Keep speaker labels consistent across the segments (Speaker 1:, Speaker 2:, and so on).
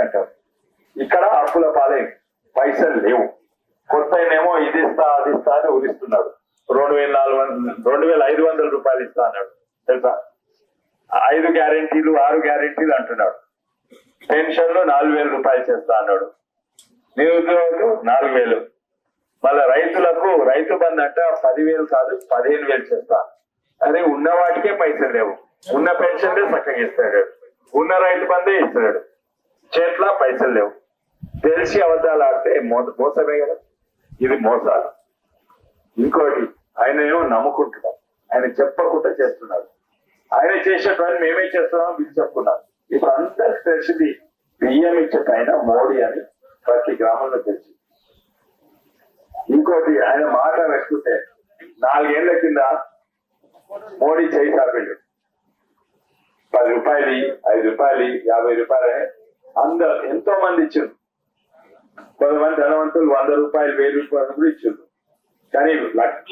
Speaker 1: అంటారు ఇక్కడ అప్పుల పాలే పైసలు లేవు. కొత్త ఏమో ఇది ఇస్తా అది ఇస్తా అని ఊరిస్తున్నాడు రెండు వేల నాలుగు వందల రెండు వేల ఐదు వందల రూపాయలు ఇస్తా అన్నాడు. తెలుసా? ఐదు గ్యారెంటీలు ఆరు గ్యారెంటీలు అంటున్నాడు. పెన్షన్లు నాలుగు వేల రూపాయలు చేస్తా అన్నాడు. నిరుద్యోగులు నాలుగు వేలు. మళ్ళా రైతులకు రైతు బంధు అంటే పదివేలు కాదు పదిహేను వేలు చేస్తా. అదే ఉన్న వాటికే పైసలు లేవు. ఉన్న పెన్షన్లే చక్కగా ఇస్తాడు. ఉన్న రైతు బంధే ఇస్తాడు. చేట్లా పైసలు లేవు. తెలిసి అబద్ధాలు ఆడితే మో- మోసమే కదా? ఇది మోసాలు. ఇంకోటి ఆయన ఏమో నమ్ముకుంటున్నారు. ఆయన చెప్పకుండా చేస్తున్నారు. ఆయన చేసే పని మేమే చేస్తున్నాం వీళ్ళు చెప్పుకున్నారు. ఇప్పుడు అందరికి తెలిసింది బియ్యం ఇచ్చే పైన మోడీ అని ప్రతి గ్రామంలో తెలిసి ఇంకోటి ఆయన మాట పెట్టుకుంటే నాలుగేళ్ళ కింద మోడీ చేయి చాపిండు పది రూపాయలు ఐదు రూపాయలు యాభై రూపాయలు. అందరు ఎంతో మంది ఇచ్చారు కొంతమంది ధనవంతులు వంద రూపాయలు వెయ్యి రూపాయలు కూడా ఇచ్చారు కానీ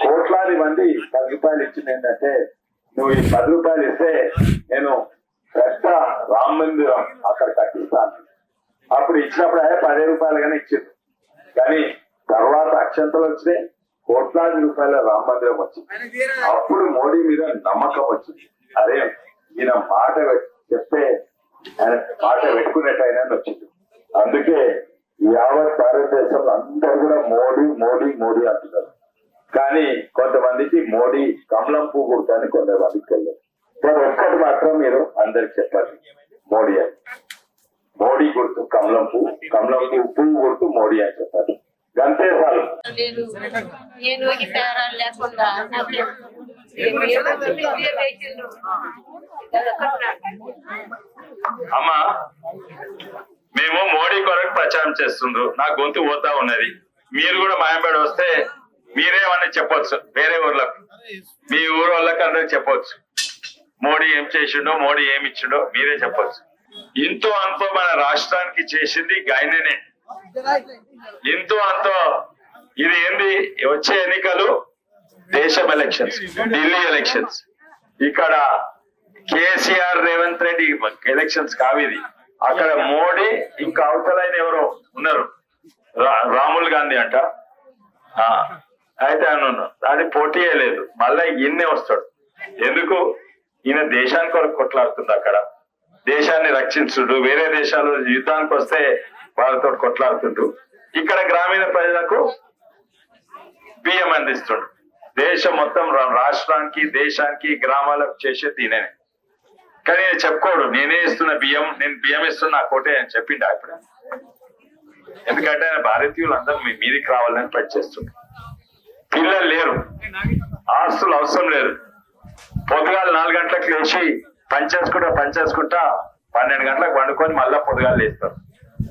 Speaker 1: కోట్లాది మంది పది రూపాయలు ఇచ్చింది ఏంటంటే నువ్వు ఈ పది రూపాయలు ఇస్తే నేను పెద్ద రామ మందిరం అక్కడ కట్టిస్తాను. అప్పుడు ఇచ్చినప్పుడు అదే పది రూపాయలుగానే ఇచ్చింది కానీ తర్వాత అక్షంతలు వచ్చినాయి కోట్లాది రూపాయల రామ మందిరం వచ్చింది. అప్పుడు మోడీ మీద నమ్మకం వచ్చింది. అరే ఈయన మాట చెప్తే మాట పెట్టుకునేటైనా వచ్చింది అందుకే యావత్ భారతదేశంలో అందరు కూడా మోడీ మోడీ మోడీ అంటున్నారు. కానీ కొంతమందికి మోడీ కమలం పువ్వు గుర్తని కొంతమందికి వెళ్ళారు కానీ ఒక్కటి మాత్రం మీరు అందరికి చెప్పాలి. మోడీ అని. మోడీ గుర్తు కమలం పువ్వు కమలం పువ్వు పువ్వు గుర్తు మోడీ అని చెప్పాలి. గంతే చాలు అమ్మా మేము మోడీ కొరకు ప్రచారం చేస్తుండ్రు. నా గొంతు పోతా ఉన్నది. మీరు కూడా మాయంబడి వస్తే మీరేమని చెప్పొచ్చు. వేరే ఊర్లకు. మీ ఊరు వాళ్ళకి చెప్పొచ్చు. మోడీ ఏం చేసిండో మోడీ ఏమి ఇచ్చిండో మీరే చెప్పొచ్చు. ఇంతో అంతో మన రాష్ట్రానికి చేసింది గాయననే. ఇంతో అంతో ఇది ఏంది? వచ్చే ఎన్నికలు దేశం ఎలక్షన్స్ ఢిల్లీ ఎలక్షన్స్ ఇక్కడ కేసీఆర్ రేవంత్ రెడ్డి ఎలక్షన్స్ కావిది అక్కడ మోడీ ఇంకా అవతలైన ఎవరో ఉన్నారు. రా- రాహుల్ గాంధీ అంట. ఆ, అయితే ఆయన అది పోటీ లేదు. మళ్ళా ఈయన్నే వస్తాడు. ఎందుకు? ఈయన దేశానికి కొరకు కొట్లాడుతుంది అక్కడ. దేశాన్ని రక్షించుడు. వేరే దేశాలు యుద్ధానికి వస్తే వాళ్ళతో కొట్లాడుతుంటూ ఇక్కడ గ్రామీణ ప్రజలకు బియ్యం అందిస్తుండు. దేశం మొత్తం రా- రాష్ట్రానికి దేశానికి గ్రామాలకు చేసేది ఈయననే కానీ నేను చెప్పుకోడు నేనే ఇస్తున్న బియ్యం నేను బియ్యం ఇస్తున్నా కోటే అని చెప్పిండు అప్పుడు ఎందుకంటే ఆయన భారతీయులు అందరూ మీ మీదికి రావాలని పనిచేస్తున్నారు పిల్లలు లేరు. ఆస్తులు అవసరం లేరు పొద్దుగాలు నాలుగు గంటలకు లేచి పనిచేసుకుంటా పనిచేసుకుంటా పన్నెండు గంటలకు వండుకొని మళ్ళా పొద్దుగాలు లేస్తారు.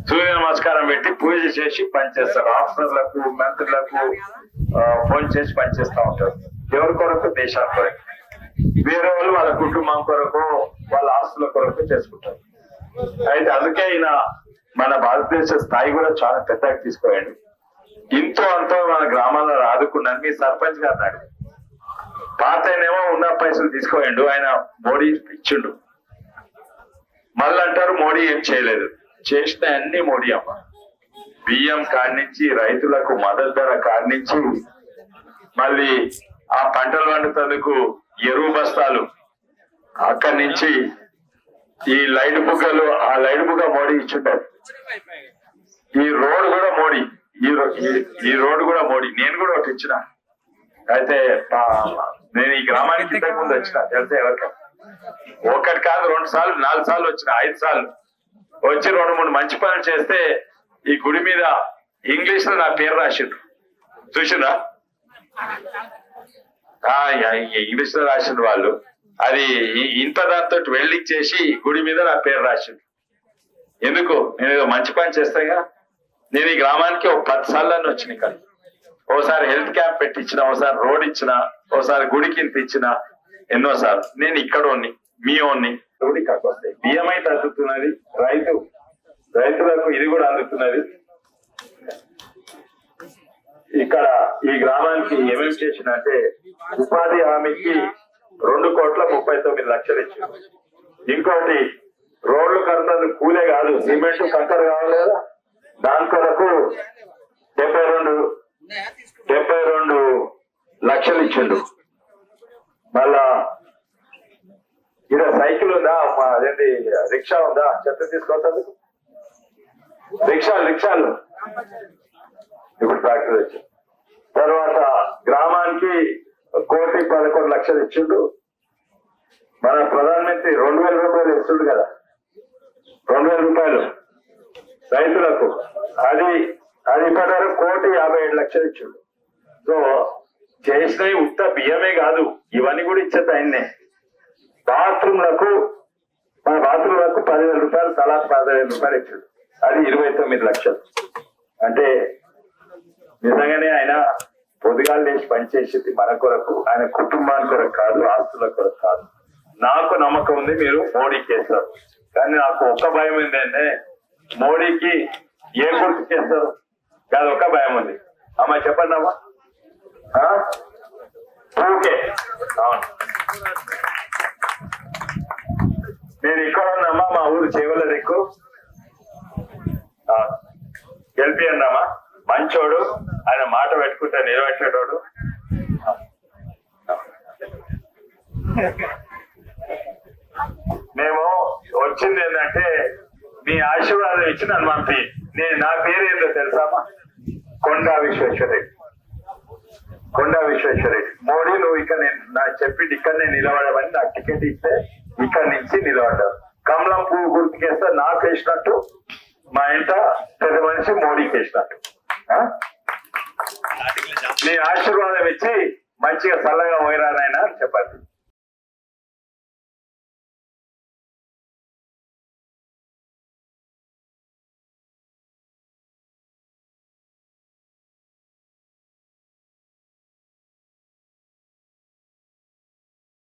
Speaker 1: సూర్య నమస్కారం పెట్టి పూజ చేసి పనిచేస్తారు ఆఫీసర్లకు మంత్రులకు ఫోన్ చేసి పనిచేస్తా ఉంటారు. ఎవరి కొరకు? దేశాల కొరకు. వేరే వాళ్ళు వాళ్ళ కుటుంబం కొరకు వాళ్ళ ఆస్తుల కొరకు చేసుకుంటారు. అయితే అందుకే ఈయన మన భారతదేశ స్థాయి కూడా చాలా పెద్దగా తీసుకోండి ఇంతో అంతో మన గ్రామాల్లో ఆదుకున్నాను మీ సర్పంచ్ గారు అన్నాడు పాత ఆయనేమో ఉన్న పైసలు తీసుకోయండు. ఆయన మోడీ ఇచ్చిండు. మళ్ళీ అంటారు మోడీ ఏం చేయలేదు. చేసిన అన్ని మోడీ అమ్మ. బియ్యం కాడి నుంచి రైతులకు మద్దతు ధర కాడి మళ్ళీ ఆ పంటలు వండుతందుకు ఎరువు బస్తాలు అక్కడి నుంచి ఈ లైట్ బుగ్గలు ఆ లైట్ బుగ్గ మోడీ ఇచ్చుంటారు. ఈ రోడ్ కూడా మోడీ. ఈ ఈ- రోడ్ కూడా మోడీ. నేను కూడా ఒకటి ఇచ్చిన. అయితే నేను ఈ గ్రామానికి ఇంతకు ముందు వచ్చిన. తెలిసే ఎవరికి? ఒకటి కాదు రెండు సార్లు నాలుగు సార్లు వచ్చిన ఐదు సార్లు. వచ్చి రెండు మూడు మంచి పనులు చేస్తే ఈ గుడి మీద ఇంగ్లీష్లో నా పేరు రాసిండు చూసిండ్రా? ఇంగ్లీష్లో రాసిండు వాళ్ళు. అది ఇంత దాంతో వెల్డింగ్ చేసి గుడి మీద నా పేరు రాసిండు ఎందుకు? నేను ఏదో మంచి పని చేస్తాగా? నేను ఈ గ్రామానికి ఒక పది సార్లు వచ్చినాయి వచ్చిన ఓసారి హెల్త్ క్యాంప్ పెట్టించిన ఒకసారి రోడ్ ఇచ్చిన ఒకసారి గుడికి ఇంత ఇచ్చిన ఎన్నోసార్లు నేను ఇక్కడ ఉన్ని మీ ఓన్ని. రోడ్డు ఇక్కడికి వస్తాయి బియ్యం రైతు రైతులకు ఇది కూడా అందుతున్నది. ఇక్కడ ఈ గ్రామానికి ఏమేమి చేసిన అంటే ఉపాధి హామీకి రెండు కోట్ల ముప్పై తొమ్మిది లక్షలు ఇచ్చింది. ఇంకోటి రోడ్లు కడతాను కూలే కాదు సిమెంట్ కంకర కావాలి కదా. దాని కొరకు డెబ్బై రెండు డెబ్బై రెండు లక్షలు ఇచ్చిండు. మళ్ళా ఇక్కడ సైకిల్ ఉందా? అదేంటి రిక్షా ఉందా? చెత్త తీసుకొస్తాను రిక్షాలు రిక్షాలు. ఇప్పుడు ట్రాక్టర్ వచ్చి తర్వాత గ్రామానికి కోటి పదకొండు లక్షలు ఇచ్చిండు. మన ప్రధానమంత్రి రెండు వేల రూపాయలు ఇస్తుండు కదా. రెండు వేల రూపాయలు రైతులకు. అది అది ఇప్పటివరకు కోటి యాభై ఏడు లక్షలు ఇచ్చిండు. సో చేసినవి ఉత్త బియ్యమే కాదు ఇవన్నీ కూడా ఇచ్చేది ఆయన్నే బాత్రూమ్లకు మన బాత్రూమ్లకు పదివేల రూపాయలు తలా పదివేల రూపాయలు ఇచ్చాడు. అది ఇరవై తొమ్మిది లక్షలు. అంటే నిజంగానే ఆయన పొద్దుగాలు లేచి పనిచేసేది మన కొరకు ఆయన కుటుంబానికి కొరకు కాదు ఆస్తుల కొరకు కాదు. నాకు నమ్మకం ఉంది మీరు మోడీకి వేస్తారు కానీ నాకు ఒక్క భయం ఏంటంటే మోడీకి ఏ గుర్తు చేస్తారు? కాదు ఒక్క భయం ఉంది. అమ్మా చెప్పండి అమ్మా. ఓకే అవును. నేను ఇక్కడ ఉన్నామా మా ఊరు చేవల దిక్కు. గెలిపి అన్నామా? మంచోడు ఆయన మాట పెట్టుకుంటే నిలబెట్టేటోడు మేము వచ్చింది ఏంటంటే మీ ఆశీర్వాదం ఇచ్చి నన్ను పంపి నేను నా పేరు ఏంటో తెలుసామా కొండా విశ్వేశ్వరరెడ్డి కొండా విశ్వేశ్వరరెడ్డి మోడీ నువ్వు ఇక్కడ నేను నా చెప్పి ఇక్కడ నేను నిలబడమని నాకు టికెట్ ఇస్తే ఇక్కడ నుంచి నిలబడ్డావు. కమలం పువ్వు గుర్తుకేస్తే నాకు వేసినట్టు మా ఇంట పెద్ద మనిషి మోడీకి వేసినట్టు నీ ఆశీర్వాదం ఇచ్చి మంచిగా చల్లగా పోయిరానైనా అని చెప్పండి.